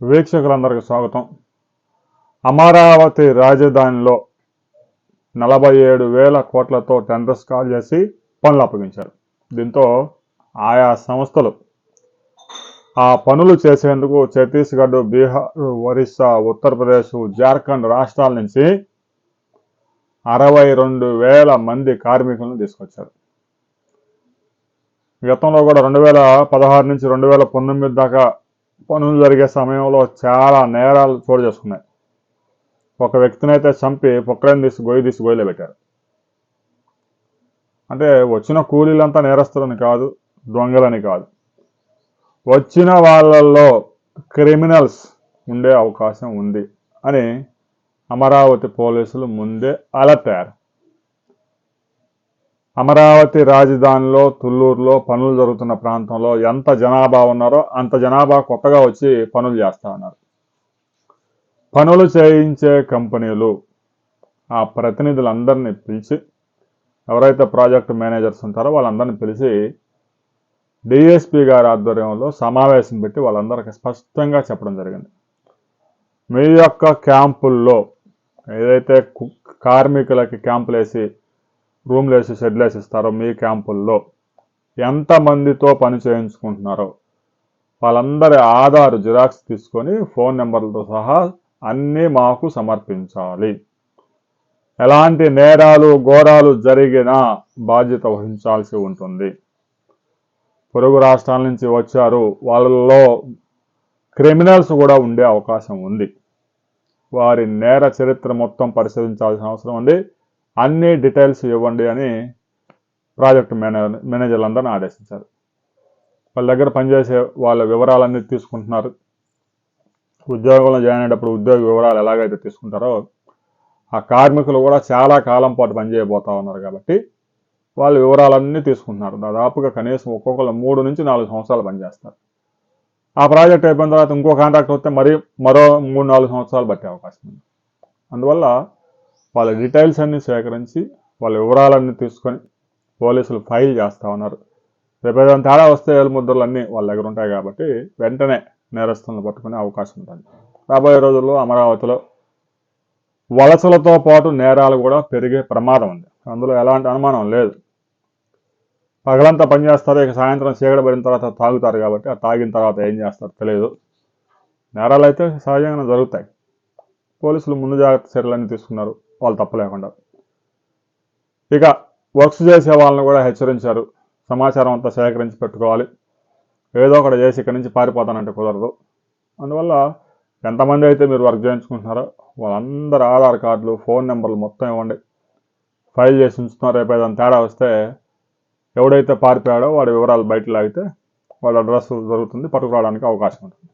వీక్షకులందరికీ స్వాగతం. అమరావతి రాజధానిలో నలభై ఏడు వేల కోట్లతో టెండర్స్ కాల్ చేసి పనులు అప్పగించారు. దీంతో ఆయా సంస్థలు ఆ పనులు చేసేందుకు ఛత్తీస్గఢ్ బీహార్ ఒరిస్సా ఉత్తరప్రదేశ్ జార్ఖండ్ రాష్ట్రాల నుంచి అరవై రెండు వేల మంది కార్మికులను తీసుకొచ్చారు. గతంలో కూడా రెండు వేల పదహారు నుంచి రెండు వేల పంతొమ్మిది దాకా పనులు జరిగే సమయంలో చాలా నేరాలు చోటు చేసుకున్నాయి. ఒక వ్యక్తిని అయితే చంపి పొక్కడిని తీసి గొయ్యి తీసి గొయ్యిలో పెట్టారు. అంటే వచ్చిన కూలీలంతా నేరస్తులని కాదు దొంగలని కాదు. వచ్చిన వాళ్ళల్లో క్రిమినల్స్ ఉండే అవకాశం ఉంది అని అమరావతి పోలీసులు ముందే అలర్ట్ అయ్యారు. అమరావతి రాజధానిలో తుళ్ళూరులో పనులు జరుగుతున్న ప్రాంతంలో ఎంత జనాభా ఉన్నారో అంత జనాభా కొత్తగా వచ్చి పనులు చేస్తా ఉన్నారు. పనులు చేయించే కంపెనీలు ఆ ప్రతినిధులందరినీ పిలిచి ఎవరైతే ప్రాజెక్ట్ మేనేజర్స్ ఉంటారో వాళ్ళందరినీ పిలిచి డిఎస్పీ గారి ఆధ్వర్యంలో సమావేశం పెట్టి వాళ్ళందరికీ స్పష్టంగా చెప్పడం జరిగింది. మీ యొక్క క్యాంపుల్లో ఏదైతే కు- కార్మికులకి క్యాంపులు వేసి రూమ్లు వేసి షెడ్లు మీ క్యాంపుల్లో? ఎంతమందితో పని చేయించుకుంటున్నారో? వాళ్ళందరి ఆధార్ జిరాక్స్ తీసుకొని ఫోన్ నెంబర్లతో సహా అన్నీ మాకు సమర్పించాలి. ఎలాంటి నేరాలు ఘోరాలు జరిగినా బాధ్యత వహించాల్సి ఉంటుంది. పొరుగు రాష్ట్రాల నుంచి వచ్చారు. వాళ్ళలో క్రిమినల్స్ కూడా ఉండే అవకాశం ఉంది. వారి నేర చరిత్ర మొత్తం పరిశీలించాల్సిన అవసరం ఉంది. అన్ని డీటెయిల్స్ ఇవ్వండి అని ప్రాజెక్ట్ మేనే మేనేజర్లందరినీ ఆదేశించారు. వాళ్ళ దగ్గర పనిచేసే వాళ్ళ వివరాలన్నీ తీసుకుంటున్నారు. ఉద్యోగంలో జాయిన్ అయ్యేటప్పుడు ఉద్యోగ వివరాలు ఎలాగైతే తీసుకుంటారో ఆ కార్మికులు కూడా చాలా కాలం పాటు పనిచేయబోతా ఉన్నారు కాబట్టి వాళ్ళ వివరాలన్నీ తీసుకుంటున్నారు. దాదాపుగా కనీసం ఒక్కొక్కరు మూడు నుంచి నాలుగు సంవత్సరాలు పనిచేస్తారు ఆ ప్రాజెక్ట్ అయిపోయిన తర్వాత ఇంకో కాంట్రాక్ట్ వస్తే మరీ మరో మూడు నాలుగు సంవత్సరాలు పట్టే అవకాశం ఉంది. అందువల్ల వాళ్ళ డీటెయిల్స్ అన్నీ సేకరించి వాళ్ళ వివరాలన్నీ తీసుకొని పోలీసులు ఫైల్ చేస్తూ ఉన్నారు. రేపు ఏదైనా తేడా వస్తే ఏలు ముద్రలు అన్నీ వాళ్ళ దగ్గర ఉంటాయి కాబట్టి వెంటనే నేరస్తులను పట్టుకునే అవకాశం ఉంటుంది. రాబోయే రోజుల్లో అమరావతిలో వలసలతో పాటు నేరాలు కూడా పెరిగే ప్రమాదం ఉంది. అందులో ఎలాంటి అనుమానం లేదు. పగలంతా పనిచేస్తారు ఇక సాయంత్రం చీకటబడిన తర్వాత తాగుతారు కాబట్టి ఆ తాగిన తర్వాత ఏం చేస్తారో తెలియదు. నేరాలు అయితే సహజంగానే జరుగుతాయి. పోలీసులు ముందు జాగ్రత్త చర్యలన్నీ తీసుకున్నారు. వాళ్ళు తప్పలేకుండా. ఇక వర్క్స్ చేసే వాళ్ళని కూడా హెచ్చరించారు. సమాచారం అంతా సేకరించి పెట్టుకోవాలి. ఏదో ఒకటి చేసి ఇక్కడి నుంచి పారిపోతానంటే కుదరదు. అందువల్ల ఎంతమంది అయితే మీరు వర్క్ చేయించుకుంటున్నారో వాళ్ళందరి ఆధార్ కార్డులు ఫోన్ నెంబర్లు మొత్తం ఇవ్వండి. ఫైల్ చేసి ఉంచుతున్నారు. రేపు ఏదైనా తేడా వస్తే ఎవడైతే పారిపోయాడో వాడి వివరాలు బయట లాగితే వాళ్ళ అడ్రస్ జరుగుతుంది పట్టుకురావడానికి అవకాశం ఉంటుంది.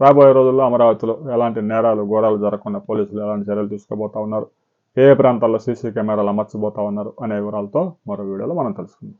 రాబోయే రోజుల్లో అమరావతిలో ఎలాంటి నేరాలు ఘోరాలు జరగకుండా పోలీసులు ఎలాంటి చర్యలు తీసుకోబోతా ఉన్నారు? ఏ ప్రాంతాల్లో సీసీ కెమెరాలు అమర్చబోతా ఉన్నారు అనే వివరాలతో మరో వీడియోలో మనం తెలుసుకుందాం.